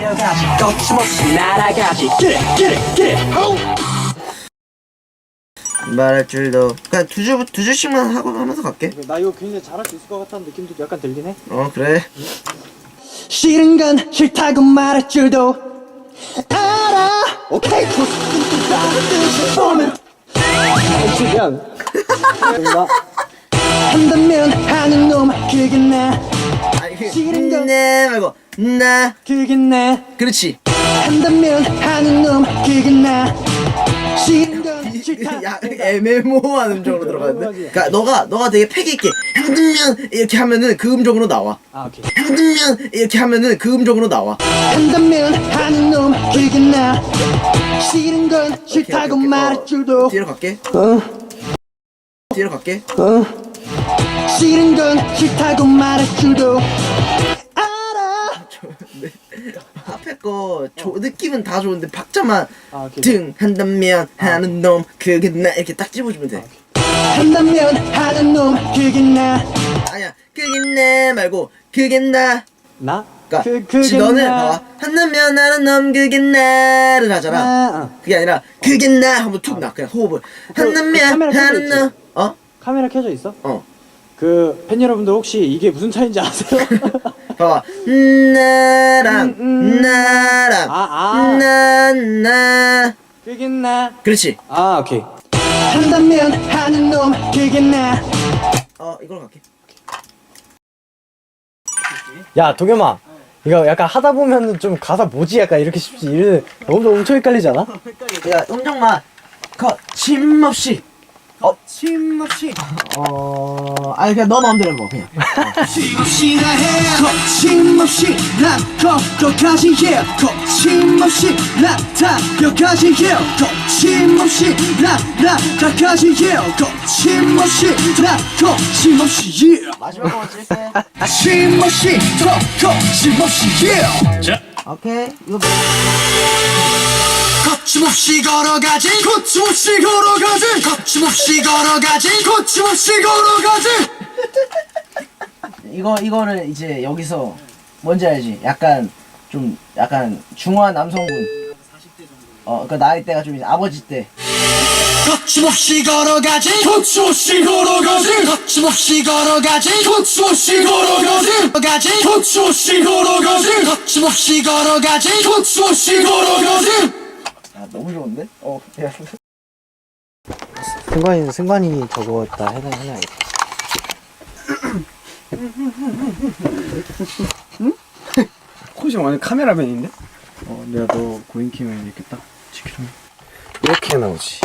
달려가지 거침없이 날아가지! 말할 줄도. 그냥 두 줄, 두 줄씩만 하고 하면서 갈게. 나 이거 굉장히 잘할 수 있을 것 같다는 느낌도 약간 들긴 해. 어 그래. 싫은 건 싫다고 말할 줄도. 알아. 오케이. 보면. 한다면 하는 놈 그게 나. 아니 그 싫은 건- 네 말고 나. 그게 나 그렇지. 한다면 하는 놈 그게 나 싫은 건 싫다. 야 애매모호한 음정으로 들어가는데? 그니까 너가 너가 되게 패기 있게 흔들면 이렇게 하면은 그 음정으로 나와. 아 오케이. 흔들면 이렇게 하면은 그 음정으로 나와. 한다면 하는 놈 그게 나 싫은 건 싫다고 오케이. 말할 어, 줄도. 뒤로 갈게. 어, 뒤로 갈게. 어. 싫은 건 싫다고 말할 줄도 앞에 거 조, 느낌은 다 좋은데 박자만 아 오케이. 등 한다면 하는 놈 그게 나 이렇게 딱 집어주면 돼 한다면 하는 놈 그게 나 아니야 그게 나 말고 그게 나 나? 그러니까 그- 그게 지- 너는 나. 봐봐 한다면 하는 놈 그게 나를 하잖아 아, 그게 아니라 그게 나 하면 툭나 그냥 호흡을 그 한다면 카메라 켜져 하는? 놈 어? 카메라 켜져 있어? 어 그 팬 여러분들 혹시 이게 무슨 차인지 아세요? 봐봐. 나랑 음, 음. 나랑. 아, 아. 나나. 그게 나. 그렇지. 아 오케이. 한다면 하는 놈 그게 나. 어 이걸로 갈게. 야 도겸아. 이거 약간 하다 보면은 좀 가사 뭐지? 약간 이렇게 싶지. 이래 너무 엄청 헷갈리지 않아? 야 음정만 거침없이 어? 침없이 어 아니 그냥 너 마음대로 해봐 그냥. 거침없이 나해. 거침없이 난 거기까지 해. 거침없이 난다 여기까지 해. 거침없이 난 나 다까지 해. 거침없이 난 거침없이 예 마지막 거 찍을게. 거침없이 더 거침없이 예 오케이 이거 거침없이 걸어가지 거침없이 걸어가지 거침없이 걸어가지 거침없이 걸어가지 이거 이거를 이제 여기서 뭔지 알지? 약간 좀 약간 중후한 남성분. 어, 그 나이대가 좀 이제 아버지 때. 거침없이 걸어가지 거침없이 걸어가지 거침없이 걸어가지 거침없이 걸어가지 가지 거침없이 걸어가지 거침없이 걸어가지 거침없이 걸어가지 아 너무 좋은데? 어, 야. 승관이 승관이 저거 다 해놔 해놔야겠다 코시 완전 카메라맨인데? 어 내가 너 고인키면 이렇게 딱 지키면. 이렇게 나오지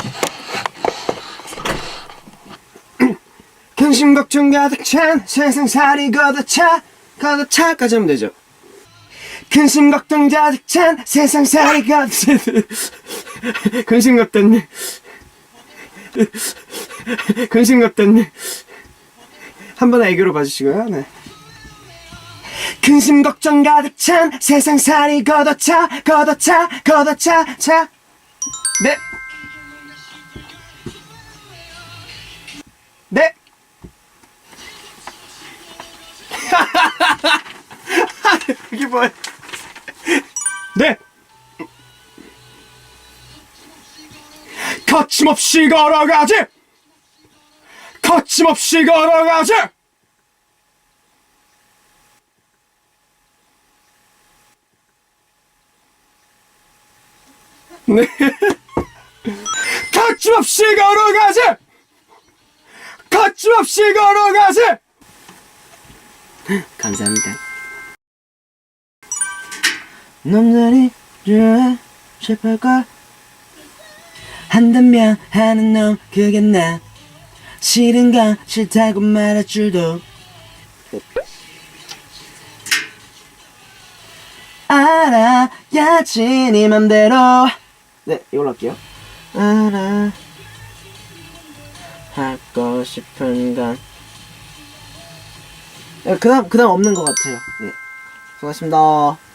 근심 걱정 가득 찬 세상 살이 걷어차 걷어차까지 하면 되죠 근심 걱정 가득 찬 세상살이 걷어차 근심 걱정 근심 걱정 한번 애교로 봐주시고요 네. 근심 걱정 가득 찬 세상살이 걷어차 걷어차 걷어차 차 네. 네. 네. 거침없이 걸어가지. 거침없이 걸어가지. 네. 거침없이 걸어가지. 거침없이 걸어가지. 감사합니다. 놈들이 좋아 싶을걸? 한다면 하는 놈 그게 나. 싫은 건 싫다고 말할 줄도. 알아야지 네 맘대로. 네 이걸로 할게요. 알아 하고 싶은 건. 네, 그다음 그다음 없는 것 같아요. 네 수고하셨습니다